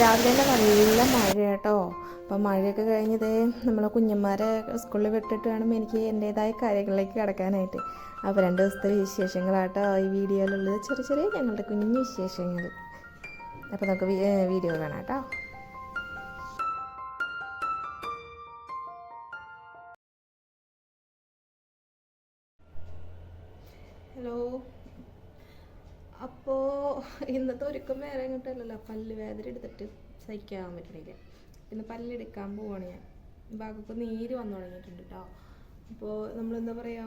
രാവിലെ തന്നെ നല്ല മഴ കേട്ടോ അപ്പം മഴയൊക്കെ കഴിഞ്ഞതേ നമ്മൾ കുഞ്ഞന്മാരെ സ്കൂളിൽ വിട്ടിട്ട് വേണം എനിക്ക് എന്റേതായ കാര്യങ്ങളിലേക്ക് കിടക്കാനായിട്ട്. അപ്പോൾ രണ്ട് ദിവസത്തെ വിശേഷങ്ങളാട്ടോ ഈ വീഡിയോയിലുള്ളത്. ചെറിയ ചെറിയ ഞങ്ങളുടെ കുഞ്ഞു വിശേഷങ്ങൾ. അപ്പോൾ നമുക്ക് വീഡിയോ കാണാം കേട്ടോ ഹലോ. അപ്പോൾ ഇന്നത്തെ ഒരുക്കം വേറെ എങ്ങോട്ടല്ലല്ലോ. പല്ല് വേദന എടുത്തിട്ട് സഹിക്കാൻ പറ്റണില്ല. പിന്നെ പല്ലെടുക്കാൻ പോവാണ് ഞാൻ. ഭാഗത്ത് നീര് വന്നു തുടങ്ങിയിട്ടുണ്ട് കേട്ടോ അപ്പോൾ നമ്മളെന്താ പറയുക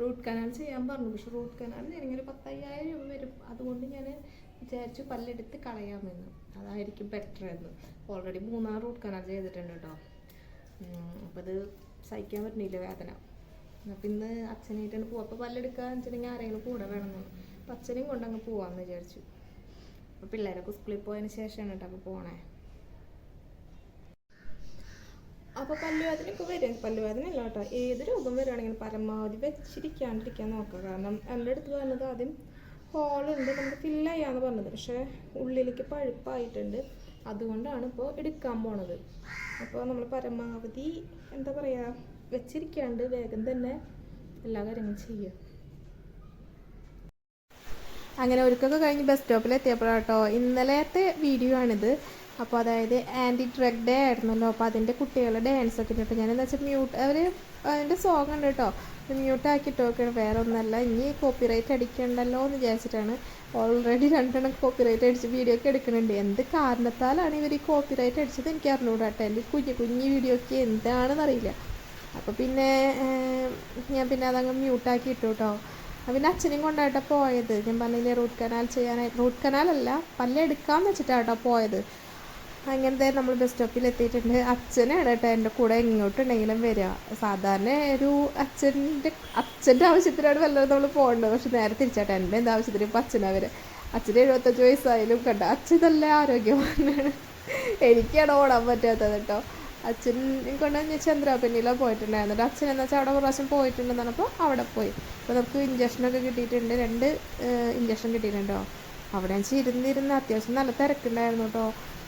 റൂട്ട് കനാൽ ചെയ്യാൻ പറഞ്ഞു. പക്ഷെ റൂട്ട് കനാലിന് ഒരു പത്തയ്യായിരം രൂപ വരും. അതുകൊണ്ട് ഞാൻ വിചാരിച്ചു പല്ലെടുത്ത് കളയാമെന്ന് അതായിരിക്കും ബെറ്റർ എന്ന്. ഓൾറെഡി മൂന്നാറ് റൂട്ട് കനാൽ ചെയ്തിട്ടുണ്ട് കേട്ടോ അപ്പോൾ അത് സഹിക്കാൻ പറ്റുന്നില്ല വേദന. അപ്പം ഇന്ന് അച്ഛനായിട്ടാണ് പോവുക അപ്പോൾ പല്ലെടുക്കാൻ വെച്ചിട്ടുണ്ടെങ്കിൽ ആരെങ്കിലും കൂടെ വേണമെന്ന് അച്ഛനെയും കൊണ്ടങ്ങ് പോവാമെന്ന് വിചാരിച്ചു. അപ്പോൾ പിള്ളേരൊക്കെ സ്കൂളിൽ പോയതിന് ശേഷമാണ് കേട്ടോ അപ്പോൾ പോണേ. അപ്പോൾ പല്ലുവേദനയൊക്കെ വരും. പല്ലുവേദന അല്ല കേട്ടോ ഏത് രോഗം വരുവാണെങ്കിലും പരമാവധി വെച്ചിരിക്കാണ്ടിരിക്കാൻ നോക്കുക. കാരണം എന്റെ അടുത്ത് പറഞ്ഞത് ആദ്യം ഹോളുണ്ട് നമുക്ക് ഫില്ല് ചെയ്യാന്ന് പറഞ്ഞത്. പക്ഷേ ഉള്ളിലേക്ക് പഴുപ്പായിട്ടുണ്ട്. അതുകൊണ്ടാണ് ഇപ്പോൾ എടുക്കാൻ പോണത്. അപ്പോൾ നമ്മൾ പരമാവധി എന്താ പറയുക വെച്ചിരിക്കാണ്ട് വേഗം തന്നെ എല്ലാ കാര്യങ്ങളും ചെയ്യുക. അങ്ങനെ ഒരുക്കൊക്കെ കഴിഞ്ഞ് ബസ് സ്റ്റോപ്പിൽ എത്തിയപ്പോഴാട്ടോ ഇന്നലത്തെ വീഡിയോ ആണിത്. അപ്പോൾ അതായത് ആന്റി ഡ്രഗ് ഡേ ആയിരുന്നല്ലോ. അപ്പോൾ അതിന്റെ കുട്ടികളുടെ ഡാൻസ് ഒക്കെ ഇട്ടിട്ട് ഞാൻ എന്താ വെച്ചാൽ മ്യൂട്ട് അവർ അതിന്റെ സോങ് ഉണ്ട് കേട്ടോ. മ്യൂട്ട് ആക്കിയിട്ട് നോക്കുകയാണ് വേറെ ഒന്നല്ല ഇനി കോപ്പിറൈറ്റ് അടിക്കണ്ടല്ലോ എന്ന് വിചാരിച്ചിട്ടാണ് ഓൾറെഡി രണ്ടെണ്ണം കോപ്പിറൈറ്റ് അടിച്ച് വീഡിയോ ഒക്കെ എടുക്കുന്നുണ്ട് എന്ത് കാരണത്താലാണ് ഇവർ ഈ കോപ്പിറൈറ്റ് അടിച്ചത് എനിക്ക് അറിഞ്ഞൂടാ കേട്ടോ എന്റെ കുഞ്ഞു കുഞ്ഞു വീഡിയോക്ക് എന്താണെന്ന് അറിയില്ല അപ്പോൾ പിന്നെ ഞാൻ പിന്നെ അതങ്ങ് മ്യൂട്ടാക്കി ഇട്ടു കേട്ടോ പിന്നെ അച്ഛനെയും കൊണ്ടായിട്ടാണ് പോയത്. ഞാൻ പറഞ്ഞില്ലേ റൂട്ട് കനാൽ ചെയ്യാനായി റൂട്ട് കനാലല്ല പല്ലെടുക്കാന്ന് വെച്ചിട്ടാട്ടോ പോയത്. അങ്ങനത്തെ നമ്മൾ ബസ് സ്റ്റോപ്പിൽ എത്തിയിട്ടുണ്ട്. അച്ഛനാണ് കേട്ടോ എന്റെ കൂടെ എങ്ങോട്ടുണ്ടെങ്കിലും വരിക. സാധാരണ ഒരു അച്ഛന്റെ അച്ഛന്റെ ആവശ്യത്തിനാണ് വല്ലതും നമ്മൾ പോകേണ്ടത്. പക്ഷെ നേരെ തിരിച്ചാട്ടെ എന്റെ എന്താ ആവശ്യത്തിന് ഇപ്പം അച്ഛനാണ് വരെ അച്ഛന് എഴുപത്തഞ്ച് വയസ്സായാലും കണ്ട അച്ഛൻ നല്ല എനിക്കാണ് ഓടാൻ പറ്റാത്തത് കേട്ടോ. അച്ഛൻ കൊണ്ട് ഞാൻ ചന്ദ്രാപിന്നിയിലാണ് പോയിട്ടുണ്ടായിരുന്നു അച്ഛൻ എന്ന് വെച്ചാൽ അവിടെ പ്രാവശ്യം പോയിട്ടുണ്ടെന്ന് പറഞ്ഞപ്പോൾ അവിടെ പോയി. അപ്പോൾ നമുക്ക് ഇഞ്ചക്ഷനൊക്കെ കിട്ടിയിട്ടുണ്ട്. രണ്ട് ഇഞ്ചക്ഷൻ കിട്ടിയിട്ടുണ്ടോ അവിടെ വെച്ച് ഇരുന്നിരുന്ന് അത്യാവശ്യം നല്ല തിരക്കുണ്ടായിരുന്നു കേട്ടോ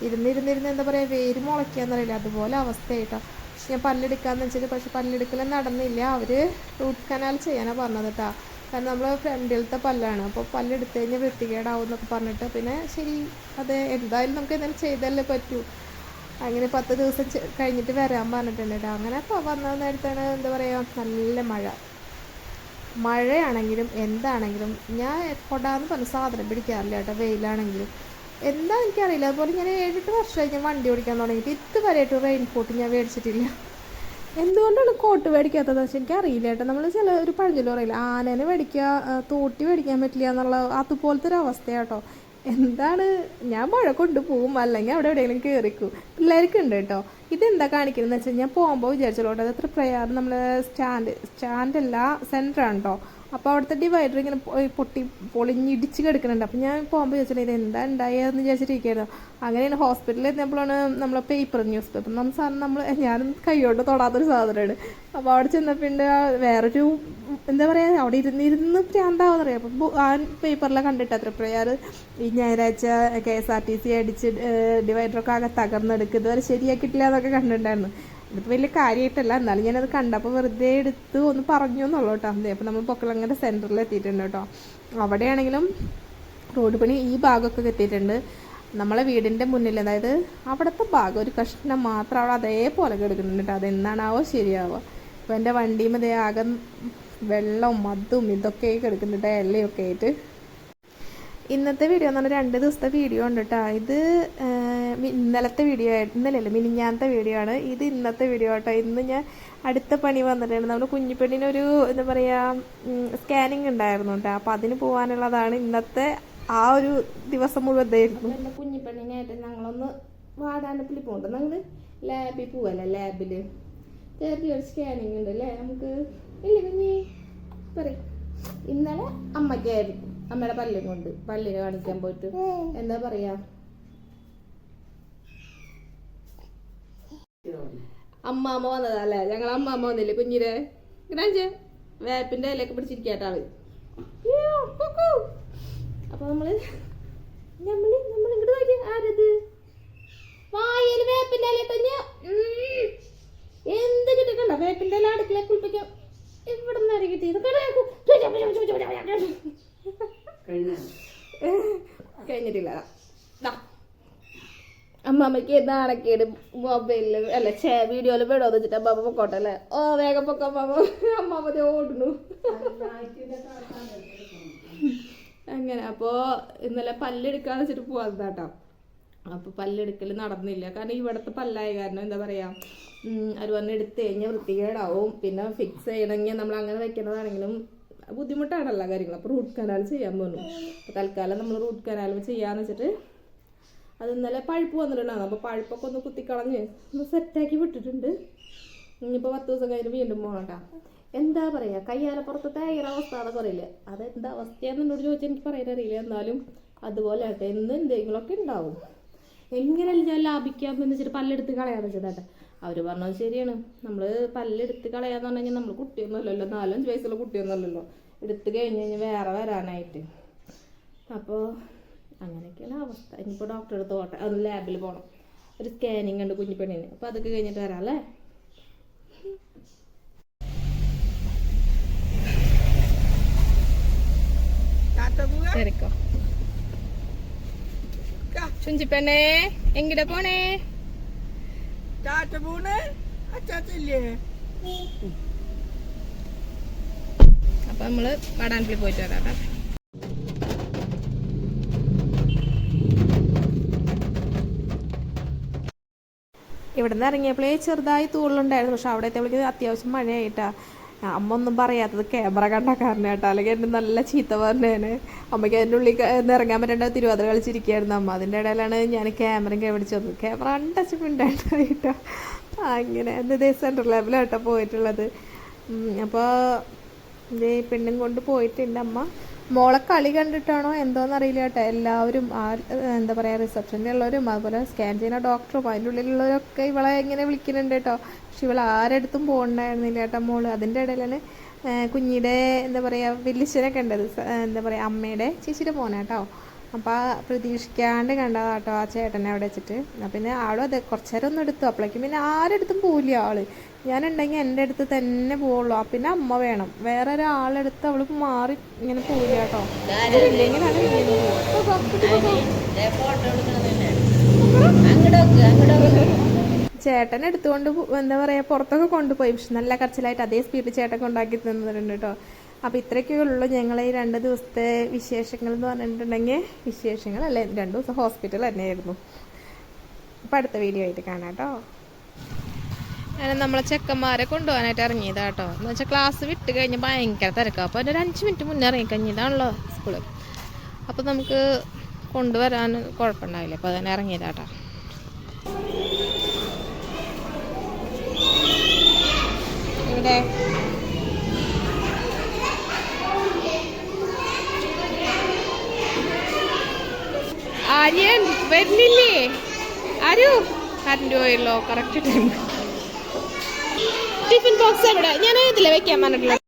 ഇരുന്നിരുന്നിരുന്ന് എന്താ പറയുക വേര് മുളയ്ക്കാന്നറിയില്ല അതുപോലെ അവസ്ഥയായിട്ടോ പക്ഷെ ഞാൻ പല്ലെടുക്കാന്ന് വെച്ചിട്ട് പക്ഷെ പല്ലെടുക്കലും നടന്നില്ല. അവർ റൂട്ട് കനാൽ ചെയ്യാനാണ് പറഞ്ഞത് കേട്ടോ കാരണം നമ്മൾ ഫ്രണ്ടിലത്തെ പല്ലാണ്. അപ്പോൾ പല്ലെടുത്ത് കഴിഞ്ഞാൽ വൃത്തികേടാവും എന്നൊക്കെ പറഞ്ഞിട്ട് പിന്നെ ശരി അതെ എന്തായാലും നമുക്ക് എന്തെങ്കിലും ചെയ്തല്ലേ പറ്റൂ. അങ്ങനെ പത്ത് ദിവസം കഴിഞ്ഞിട്ട് വരാൻ പറഞ്ഞിട്ടുണ്ട് കേട്ടോ അങ്ങനെ വന്ന നേരത്താണ് എന്താ പറയുക നല്ല മഴ. മഴയാണെങ്കിലും എന്താണെങ്കിലും ഞാൻ കൊടാന്ന് പറഞ്ഞ സാധനം പിടിക്കാറില്ല കേട്ടോ വെയിലാണെങ്കിലും. എന്താ എനിക്കറിയില്ല. അതുപോലെ ഞാൻ ഏഴെട്ട് വർഷമായി ഞാൻ വണ്ടി ഓടിക്കാൻ തുടങ്ങിയിട്ട് ഇതുവരെയായിട്ട് റെയിൻ കോട്ട് ഞാൻ മേടിച്ചിട്ടില്ല. എന്തുകൊണ്ടാണ് കോട്ട് മേടിക്കാത്തത്? വെച്ചാൽ എനിക്കറിയില്ല കേട്ടോ നമ്മൾ ചില ഒരു പഴഞ്ഞല്ലോ പറയില്ല ആനേനെ മേടിക്കുക തോട്ടി മേടിക്കാൻ പറ്റില്ല എന്നുള്ള അതുപോലത്തെ ഒരു അവസ്ഥയാട്ടോ എന്താണ്? ഞാൻ മഴ കൊണ്ടുപോകും അല്ലെങ്കിൽ അവിടെ എവിടെയെങ്കിലും കയറിക്കും പിള്ളേർക്ക് ഉണ്ട് കേട്ടോ. ഇതെന്താ കാണിക്കുന്നത് വെച്ചാൽ ഞാൻ പോകുമ്പോൾ വിചാരിച്ചോട്ടെ അത് എത്ര പ്രയാസം നമ്മൾ സ്റ്റാൻഡ് സ്റ്റാൻഡ് സ്റ്റാൻഡല്ല സെന്ററാണ് കേട്ടോ അപ്പോൾ അവിടുത്തെ ഡിവൈഡർ ഇങ്ങനെ പൊട്ടി പൊളിഞ്ഞിടിച്ച് കിടക്കുന്നുണ്ട്. അപ്പോൾ ഞാൻ പോകുമ്പോൾ ചോദിച്ചില്ല ഇത് എന്താ ഉണ്ടായെന്ന് വിചാരിച്ചിരിക്കുകയായിരുന്നു. അങ്ങനെയാണ് ഹോസ്പിറ്റലിൽ എത്തിയപ്പോഴാണ് നമ്മളെ പേപ്പർ ന്യൂസ് പേപ്പർ നമ്മൾ സാധനം നമ്മൾ ഞാൻ കൈകൊണ്ട് തൊടാത്തൊരു സാധനമാണ്. അപ്പോൾ അവിടെ ചെന്നപ്പോൾ വേറൊരു എന്താ പറയുക അവിടെ ഇരുന്നിരുന്ന് പ്രാന്താവെന്ന് അറിയാം. അപ്പോൾ ആ പേപ്പറിലെ കണ്ടിട്ട് അത്ര പ്രയാർ ഈ ഞായറാഴ്ച K S R T C അടിച്ച് ഡിവൈഡറൊക്കെ ആകെ തകർന്നെടുക്കുക ഇതുവരെ ശരിയാക്കിയിട്ടില്ല എന്നൊക്കെ കണ്ടിട്ടുണ്ടായിരുന്നു. ഇതിപ്പോൾ വലിയ കാര്യമായിട്ടല്ല എന്നാലും ഞാനത് കണ്ടപ്പോൾ വെറുതെ എടുത്ത് ഒന്ന് പറഞ്ഞു എന്നുള്ളൂ കേട്ടോ അതെ അപ്പോൾ നമ്മൾ പൊക്കളങ്ങര സെന്ററിൽ എത്തിയിട്ടുണ്ട് കേട്ടോ അവിടെയാണെങ്കിലും റോഡ് പണി ഈ ഭാഗമൊക്കെ എത്തിയിട്ടുണ്ട് നമ്മളെ വീടിന്റെ മുന്നിൽ അതായത് അവിടുത്തെ ഭാഗം ഒരു കഷ്ണം മാത്രം അവിടെ അതേപോലെ കിടക്കുന്നുണ്ട് കേട്ടോ അതെന്നാണാവോ ശരിയാവുക അപ്പോൾ എന്റെ വണ്ടിയും അതേ ആകെ വെള്ളവും മതും ഇതൊക്കെ കിടക്കുന്നുണ്ട് എല്ലയൊക്കെ ആയിട്ട്. ഇന്നത്തെ വീഡിയോ എന്ന് പറഞ്ഞാൽ രണ്ട് ദിവസത്തെ വീഡിയോ ഉണ്ട് കേട്ടോ ഇത് ഇന്നലത്തെ വീഡിയോ ആയിട്ട് ഇന്നലെയല്ല മിനിഞ്ഞാന്നത്തെ വീഡിയോ ആണ്. ഇത് ഇന്നത്തെ വീഡിയോ ആട്ടോ. ഇന്ന് ഞാൻ അടുത്ത പണി വന്നിട്ടുണ്ട് നമ്മുടെ കുഞ്ഞിപ്പെണ്ണിനൊരു എന്താ പറയുക സ്കാനിങ് ഉണ്ടായിരുന്നു കേട്ടോ. അപ്പോൾ അതിന് പോകാനുള്ളതാണ് ഇന്നത്തെ ആ ഒരു ദിവസം മുഴുവൻ ഇതായിരുന്നു. എന്റെ കുഞ്ഞിപ്പെണ്ണിനായിട്ട് ഞങ്ങളൊന്ന് വാടാനപ്പിൽ പോകണ്ട. ഞങ്ങൾ ലാബിൽ പോവല്ലേ ലാബിൽ ഒരു സ്കാനിങ് ഉണ്ട് അല്ലേ? നമുക്ക് ഇല്ല കുഞ്ഞി? പറയും. ഇന്നലെ അമ്മയ്ക്കായിരുന്നു. അമ്മയുടെ പല്ലും കൊണ്ട് പല്ലിന് കാണിക്കാൻ പോയിട്ട്. എന്താ പറയാ? അമ്മാമ്മ വന്നതല്ലേ? ഞങ്ങൾ അമ്മാമ്മ വന്നില്ലേ കുഞ്ഞിരെ ഗ്രാഞ്ച് വേപ്പിന്റെ ഇലയൊക്കെ പിടിച്ചിരിക്കാട്ടാൾ അപ്പൊ നമ്മൾ നമ്മൾ നമ്മൾ ഇങ്ങോട്ട് നോക്കി ആരത്? വായയിൽ വേപ്പിന്റെ ഇല ഇട്ട് ഞാൻ ഉം. എന്ത് കിട്ടിക്കണ്ട വേപ്പിന്റെ ഇല അടുക്കള കുളിപ്പിക്കാം ഇവിടെ നിന്ന് ഇറങ്ങി കഴിഞ്ഞിട്ടില്ല. അമ്മാമ്മയ്ക്ക് നാണക്കേട് മൊബൈലിൽ അല്ല ചേ വീഡിയോയിൽ വിടോന്ന് വെച്ചിട്ട് അമ്മാമ്മ പൊക്കോട്ടെ അല്ലേ? ഓ വേഗം പൊക്ക അമ്മാമ്മ. അമ്മാമ്മ ഓടുന്നു. അങ്ങനെ അപ്പോൾ ഇന്നലെ പല്ലെടുക്കാന്ന് വെച്ചിട്ട് പോവാതാട്ടോ. അപ്പോൾ പല്ലെടുക്കൽ നടന്നില്ല. കാരണം ഇവിടുത്തെ പല്ലായ കാരണം എന്താ പറയാ അത് പറഞ്ഞ് എടുത്തു കഴിഞ്ഞാൽ വൃത്തികേടാവും. പിന്നെ ഫിക്സ് ചെയ്യണമെങ്കിൽ നമ്മൾ അങ്ങനെ വെക്കണതാണെങ്കിലും ബുദ്ധിമുട്ടാണല്ലോ കാര്യങ്ങൾ അപ്പോൾ റൂട്ട് കനാൽ ചെയ്യാൻ പോകുന്നു അപ്പോൾ തൽക്കാലം നമ്മൾ റൂട്ട് കനാൽ ചെയ്യാന്ന് വെച്ചിട്ട് അത് ഇന്നലെ പഴുപ്പ് വന്നിട്ടുണ്ടാകും അപ്പോൾ പഴുപ്പൊക്കെ ഒന്ന് കുത്തിക്കളഞ്ഞ് ഒന്ന് സെറ്റാക്കി വിട്ടിട്ടുണ്ട്. ഇനിയിപ്പോൾ പത്ത് ദിവസം കഴിഞ്ഞ് വീണ്ടും പോകണം കേട്ടോ എന്താ പറയുക തയ്യാറ അവസ്ഥ അതൊക്കെ അറിയില്ല അതെന്താ അവസ്ഥയാന്ന് എന്നോട് ചോദിച്ചാൽ എനിക്ക് പറയാൻ അറിയില്ല. എന്നാലും അതുപോലെ ആട്ടെ എന്ന് എന്തെങ്കിലുമൊക്കെ ഉണ്ടാവും. എങ്ങനെയല്ല ഞാൻ ലാഭിക്കാമെന്ന് വെച്ചിട്ട് പല്ലെടുത്ത് കളയാന്ന് വെച്ചതാട്ടെ അവർ പറഞ്ഞത് ശരിയാണ്. നമ്മൾ പല്ലെടുത്ത് കളയാന്ന് പറഞ്ഞു കഴിഞ്ഞാൽ നമ്മൾ കുട്ടിയൊന്നുമല്ലല്ലോ നാലഞ്ച് വയസ്സുള്ള കുട്ടിയൊന്നുമല്ലല്ലോ എടുത്ത് കഴിഞ്ഞ് കഴിഞ്ഞാൽ വേറെ വരാനായിട്ട്. അപ്പോൾ അങ്ങനെയൊക്കെയാണ് അവസ്ഥ. ഇനിയിപ്പോൾ ഡോക്ടറെ അടുത്ത് പോട്ടെ. അത് ലാബിൽ പോകണം ഒരു സ്കാനിങ് ഉണ്ട് കുഞ്ഞു പെണ്ണിന് അപ്പോൾ അതൊക്കെ കഴിഞ്ഞിട്ട് വരാം അല്ലേ ശരിക്കോ ചുഞ്ചിപ്പെണ്ണേ പോണേ. അപ്പൊ നമ്മൾ വടാനത്തിൽ പോയിട്ട് വരാം ട്ടോ. ഇവിടെ നിന്ന് ഇറങ്ങിയപ്പോഴേ ചെറുതായി തൂളുണ്ടായിരുന്നു പക്ഷെ അവിടെ എത്തിയപ്പോഴേക്ക് അത്യാവശ്യം മഴയായിട്ടാ. അമ്മ ഒന്നും പറയാത്തത് ക്യാമറ കണ്ട കാരണം കേട്ടോ. അല്ലെങ്കിൽ എന്നെ നല്ല ചീത്ത പറഞ്ഞേനെ. അമ്മയ്ക്ക് അതിന്റെ ഉള്ളിൽ ഇറങ്ങാൻ പറ്റേണ്ട തിരുവാതിര കളിച്ചിരിക്കുകയായിരുന്നു അമ്മ. അതിന്റെ ഇടയിലാണ് ഞാൻ ക്യാമറയും കൈപിടിച്ചത് ക്യാമറ അണ്ടച്ച് ഉണ്ടായിട്ടോ അങ്ങനെ ഇതേ സെൻട്രൽ ലെവലാട്ടോ പോയിട്ടുള്ളത്. അപ്പോൾ ഇതേ പെണ്ണും കൊണ്ട് പോയിട്ടുണ്ട് അമ്മ. മോളെ കളി കണ്ടിട്ടാണോ എന്തോന്ന് അറിയില്ല കേട്ടോ. എല്ലാവരും ആ എന്താ പറയാ റിസപ്ഷനിൽ ഉള്ളവരും അതുപോലെ സ്കാൻ ചെയ്യുന്ന ഡോക്ടറും അതിന്റെ ഉള്ളിലുള്ളവരൊക്കെ ഇവളെ ഇങ്ങനെ വിളിക്കുന്നുണ്ട് കേട്ടോ. പക്ഷെ ഇവൾ ആരടുത്തും പോകണ്ടായിരുന്നില്ല കേട്ടോ മോൾ. അതിന്റെ ഇടയിലാണ് കുഞ്ഞിയുടെ എന്താ പറയുക വലിയച്ഛനൊക്കെ ഉണ്ടത് എന്താ പറയുക അമ്മയുടെ ചേച്ചിയുടെ മോനാട്ടോ അപ്പോൾ പ്രതീക്ഷിക്കാണ്ട് കണ്ടതാട്ടോ ആ ചേട്ടനെ അവിടെ വെച്ചിട്ട്. പിന്നെ ആളും അതെ കുറച്ചേരം ഒന്ന് എടുത്തു. അപ്പോഴേക്കും പിന്നെ ആരെടുത്തും പോവില്ല ആൾ. ഞാനുണ്ടെങ്കിൽ എന്റെ അടുത്ത് തന്നെ പോവുള്ളൂ. പിന്നെ അമ്മ വേണം. വേറെ ഒരാളെടുത്ത് അവൾ മാറി ഇങ്ങനെ പോവില്ല കേട്ടോ. ചേട്ടൻ എടുത്തുകൊണ്ട് എന്താ പറയാ പുറത്തൊക്കെ കൊണ്ടുപോയി. പക്ഷെ നല്ല കരച്ചിലായിട്ട് അതേ സ്പീഡിൽ ചേട്ടൻ ഉണ്ടാക്കി തന്നിട്ടുണ്ട് കേട്ടോ. അപ്പൊ ഇത്രയൊക്കെ ഞങ്ങളെ ഈ രണ്ട് ദിവസത്തെ വിശേഷങ്ങൾ എന്ന് പറഞ്ഞിട്ടുണ്ടെങ്കിൽ വിശേഷങ്ങൾ അല്ലെ രണ്ട് ദിവസം ഹോസ്പിറ്റൽ തന്നെയായിരുന്നു. അപ്പൊ അടുത്ത വീഡിയോ ആയിട്ട് കാണാം കേട്ടോ. ഞാൻ നമ്മളെ ചെക്കന്മാരെ കൊണ്ടുപോകാനായിട്ട് ഇറങ്ങിയതാ കേട്ടോ. എന്ന് വെച്ചാൽ ക്ലാസ് വിട്ട് കഴിഞ്ഞ് ഭയങ്കര തിരക്കാണ് അപ്പോൾ ഒരു അഞ്ച് മിനിറ്റ് മുന്നേ ഇറങ്ങിക്കഴിഞ്ഞതാണല്ലോ സ്കൂൾ അപ്പോൾ നമുക്ക് കൊണ്ടുവരാൻ കുഴപ്പമുണ്ടാവില്ല. അപ്പോൾ അതിനെ ഇറങ്ങിയതാ കേട്ടോ. ഇവിടെ ആര്യൻ വരുന്നില്ലേ? ആരു? കറണ്ട് പോയല്ലോ കറക്റ്റ് ടൈം ടിഫിൻ ബോക്സ് എവിടെ? ഞാൻ ഇതിലെ വെക്കാൻ പറഞ്ഞിട്ടുള്ള